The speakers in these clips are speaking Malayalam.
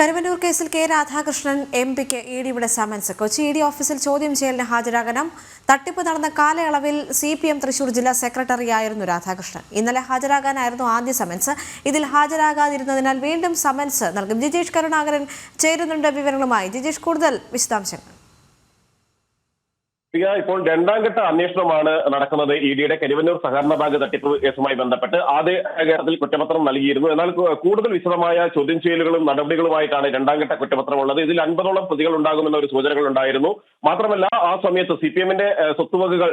കരുവന്നൂർ കേസിൽ കെ രാധാകൃഷ്ണൻ എം പിക്ക് ഇ ഡിയുടെ സമൻസ്. കൊച്ചി ഇ ഡി ഓഫീസിൽ ചോദ്യം ചെയ്യലിന് ഹാജരാകണം. തട്ടിപ്പ് നടന്ന കാലയളവിൽ സി പി എം തൃശൂർ ജില്ലാ സെക്രട്ടറിയായിരുന്നു രാധാകൃഷ്ണൻ. ഇന്നലെ ഹാജരാകാനായിരുന്നു ആദ്യ സമൻസ്. ഇതിൽ ഹാജരാകാതിരുന്നതിനാൽ വീണ്ടും സമൻസ് നൽകും. ജിജേഷ് കരുണാകരൻ ചേരുന്നുണ്ട് വിവരങ്ങളുമായി. ജിജേഷ് കൂടുതൽ വിശദാംശങ്ങൾ. ഇപ്പോൾ രണ്ടാം ഘട്ട അന്വേഷണമാണ് നടക്കുന്നത്. ഇ ഡിയുടെ കരുവന്നൂർ സഹകരണ ബാങ്ക് തട്ടിപ്പ് കേസുമായി ബന്ധപ്പെട്ട് ആദ്യ ഘട്ടത്തിൽ കുറ്റപത്രം നൽകിയിരുന്നു. എന്നാൽ കൂടുതൽ വിശദമായ ചോദ്യം ചെയ്യലുകളും നടപടികളുമായിട്ടാണ് രണ്ടാം ഘട്ട കുറ്റപത്രം ഉള്ളത്. ഇതിൽ അൻപതോളം പ്രതികൾ ഉണ്ടാകുമെന്ന ഒരു സൂചനകൾ ഉണ്ടായിരുന്നു. മാത്രമല്ല ആ സമയത്ത് സി പി എമ്മിന്റെ സ്വത്തുവകകൾ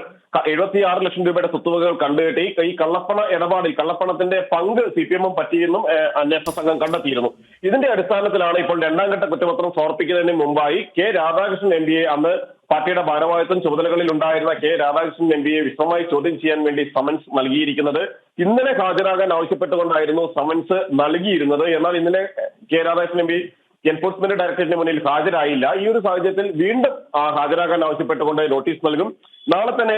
എഴുപത്തിയാറ് ലക്ഷം രൂപയുടെ സ്വത്തുവകകൾ കണ്ടുകെട്ടി ഈ കള്ളപ്പണ ഇടപാടിൽ കള്ളപ്പണത്തിന്റെ പങ്ക് സി പി എമ്മും പറ്റിയെന്നും അന്വേഷണ സംഘം കണ്ടെത്തിയിരുന്നു. ഇതിന്റെ അടിസ്ഥാനത്തിലാണ് ഇപ്പോൾ രണ്ടാം ഘട്ട കുറ്റപത്രം സമർപ്പിക്കുന്നതിന് മുമ്പായി കെ രാധാകൃഷ്ണൻ എം പിയെ അന്ന് പാർട്ടിയുടെ ഭാരവാഹിത്വം ചുമതലകളിൽ ഉണ്ടായിരുന്ന കെ രാധാകൃഷ്ണൻ എം പിയെ വിശദമായി ചോദ്യം ചെയ്യാൻ വേണ്ടി സമൻസ് നൽകിയിരിക്കുന്നത്. ഇന്നലെ ഹാജരാകാൻ ആവശ്യപ്പെട്ടുകൊണ്ടായിരുന്നു സമൻസ് നൽകിയിരുന്നത്. എന്നാൽ ഇന്നലെ K Radhakrishnan M P enforcement ഡയറക്ടറേറ്റിന് മുന്നിൽ ഹാജരായില്ല. ഈ ഒരു സാഹചര്യത്തിൽ വീണ്ടും ഹാജരാകാൻ ആവശ്യപ്പെട്ടുകൊണ്ട് നോട്ടീസ് നൽകും. നാളെ തന്നെ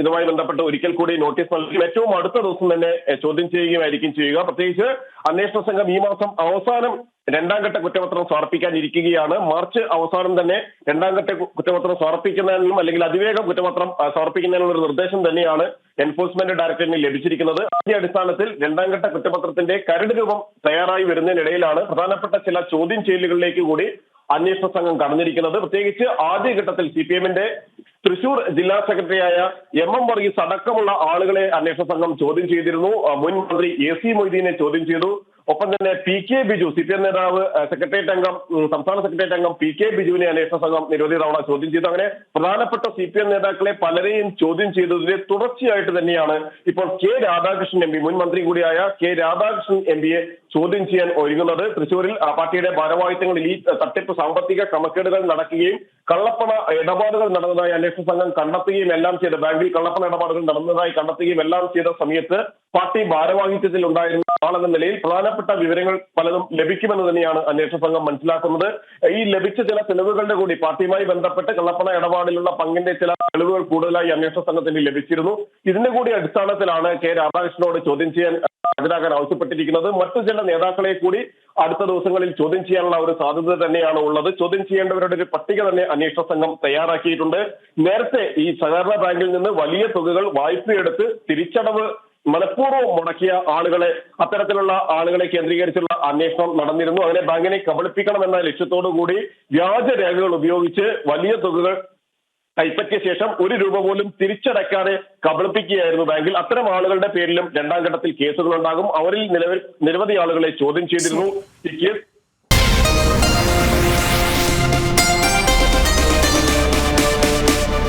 ഇതുമായി ബന്ധപ്പെട്ട് ഒരിക്കൽ കൂടി നോട്ടീസ് നൽകും. ഏറ്റവും അടുത്ത ദിവസം തന്നെ ചോദ്യം ചെയ്യുകയായിരിക്കും ചെയ്യുക. പ്രത്യേകിച്ച് അന്വേഷണ സംഘം ഈ മാസം അവസാനം രണ്ടാം ഘട്ട കുറ്റപത്രം സമർപ്പിക്കാൻ ഇരിക്കുകയാണ് മാർച്ച് അവസാനം തന്നെ രണ്ടാം ഘട്ട കുറ്റപത്രം സമർപ്പിക്കുന്നതിനും അല്ലെങ്കിൽ അതിവേഗം കുറ്റപത്രം സമർപ്പിക്കുന്നതിനുള്ള ഒരു നിർദ്ദേശം തന്നെയാണ് എൻഫോഴ്സ്മെന്റ് ഡയറക്ടറേറ്റിന് ലഭിച്ചിരിക്കുന്നത്. ഈ അടിസ്ഥാനത്തിൽ രണ്ടാം ഘട്ട കുറ്റപത്രത്തിന്റെ കരട് രൂപം തയ്യാറായി വരുന്നതിനിടയിലാണ് പ്രധാനപ്പെട്ട ചില ചോദ്യം ചെയ്യലുകളിലേക്ക് കൂടി അന്വേഷണ സംഘം കടന്നിരിക്കുന്നത്. പ്രത്യേകിച്ച് ആദ്യഘട്ടത്തിൽ സി പി എമ്മിന്റെ തൃശൂർ ജില്ലാ സെക്രട്ടറിയായ എം എം വർഗീസ് അടക്കമുള്ള ആളുകളെ അന്വേഷണ സംഘം ചോദ്യം ചെയ്തിരുന്നു. മുൻ മന്ത്രി എ സി മൊയ്തീനെ ചോദ്യം ചെയ്തു. ഒപ്പം തന്നെ P K Biju C P M നേതാവ് സെക്രട്ടേറിയറ്റ് അംഗം സംസ്ഥാന സെക്രട്ടേറിയറ്റ് അംഗം പി കെ ബിജുവിനെ അന്വേഷണ സംഘം നിരവധി തവണ ചോദ്യം ചെയ്തു. അങ്ങനെ പ്രധാനപ്പെട്ട സി പി എം നേതാക്കളെ പലരെയും ചോദ്യം ചെയ്തതിന്റെ തുടർച്ചയായിട്ട് തന്നെയാണ് ഇപ്പോൾ കെ രാധാകൃഷ്ണൻ എം പി മുൻ മന്ത്രി കൂടിയായ കെ രാധാകൃഷ്ണൻ എം പിയെ ചോദ്യം ചെയ്യാൻ ഒരുങ്ങുന്നത്. തൃശൂരിൽ പാർട്ടിയുടെ ഭാരവാഹിത്വങ്ങളിൽ ഈ തട്ടിപ്പ് സാമ്പത്തിക ക്രമക്കേടുകൾ നടക്കുകയും കള്ളപ്പണ ഇടപാടുകൾ നടന്നതായി അന്വേഷണ സംഘം കണ്ടെത്തുകയും എല്ലാം ചെയ്ത ബാങ്കിൽ കള്ളപ്പണ ഇടപാടുകൾ നടന്നതായി കണ്ടെത്തുകയും എല്ലാം ചെയ്ത സമയത്ത് പാർട്ടി ഭാരവാഹിത്വത്തിൽ ഉണ്ടായിരുന്ന ആളെന്ന നിലയിൽ പ്രധാനപ്പെട്ട വിവരങ്ങൾ പലതും ലഭിക്കുമെന്ന് തന്നെയാണ് അന്വേഷണ സംഘം മനസ്സിലാക്കുന്നത്. ഈ ലഭിച്ച ചില തെളിവുകളുടെ കൂടി പാർട്ടിയുമായി ബന്ധപ്പെട്ട് കള്ളപ്പണ ഇടപാടിലുള്ള പങ്കിന്റെ ചില തെളിവുകൾ കൂടുതലായി അന്വേഷണ സംഘത്തിന് ലഭിച്ചിരുന്നു. ഇതിന്റെ കൂടി അടിസ്ഥാനത്തിലാണ് കെ രാധാകൃഷ്ണനോട് ചോദ്യം ചെയ്യാൻ ഹാജരാകാൻ ആവശ്യപ്പെട്ടിരിക്കുന്നത്. മറ്റു ചില നേതാക്കളെ കൂടി അടുത്ത ദിവസങ്ങളിൽ ചോദ്യം ചെയ്യാനുള്ള ഒരു സാധ്യത തന്നെയാണ് ഉള്ളത്. ചോദ്യം ചെയ്യേണ്ടവരുടെ ഒരു പട്ടിക തന്നെ അന്വേഷണ സംഘം തയ്യാറാക്കിയിട്ടുണ്ട്. നേരത്തെ ഈ സഹകരണ ബാങ്കിൽ നിന്ന് വലിയ തുകകൾ വായ്പയെടുത്ത് തിരിച്ചടവ് മനഃപൂർവം മുടക്കിയ ആളുകളെ അത്തരത്തിലുള്ള ആളുകളെ കേന്ദ്രീകരിച്ചുള്ള അന്വേഷണം നടന്നിരുന്നു. അങ്ങനെ ബാങ്കിനെ കബളിപ്പിക്കണമെന്ന ലക്ഷ്യത്തോടു കൂടി വ്യാജ രേഖകൾ ഉപയോഗിച്ച് വലിയ തുകകൾ കൈപ്പറ്റിയ ശേഷം ഒരു രൂപ പോലും തിരിച്ചടയ്ക്കാതെ കബളിപ്പിക്കുകയായിരുന്നു ബാങ്കിൽ. അത്തരം ആളുകളുടെ പേരിലും രണ്ടാം ഘട്ടത്തിൽ കേസുകൾ ഉണ്ടാകും അവരിൽ നിലവിൽ നിരവധി ആളുകളെ ചോദ്യം ചെയ്തിരുന്നു.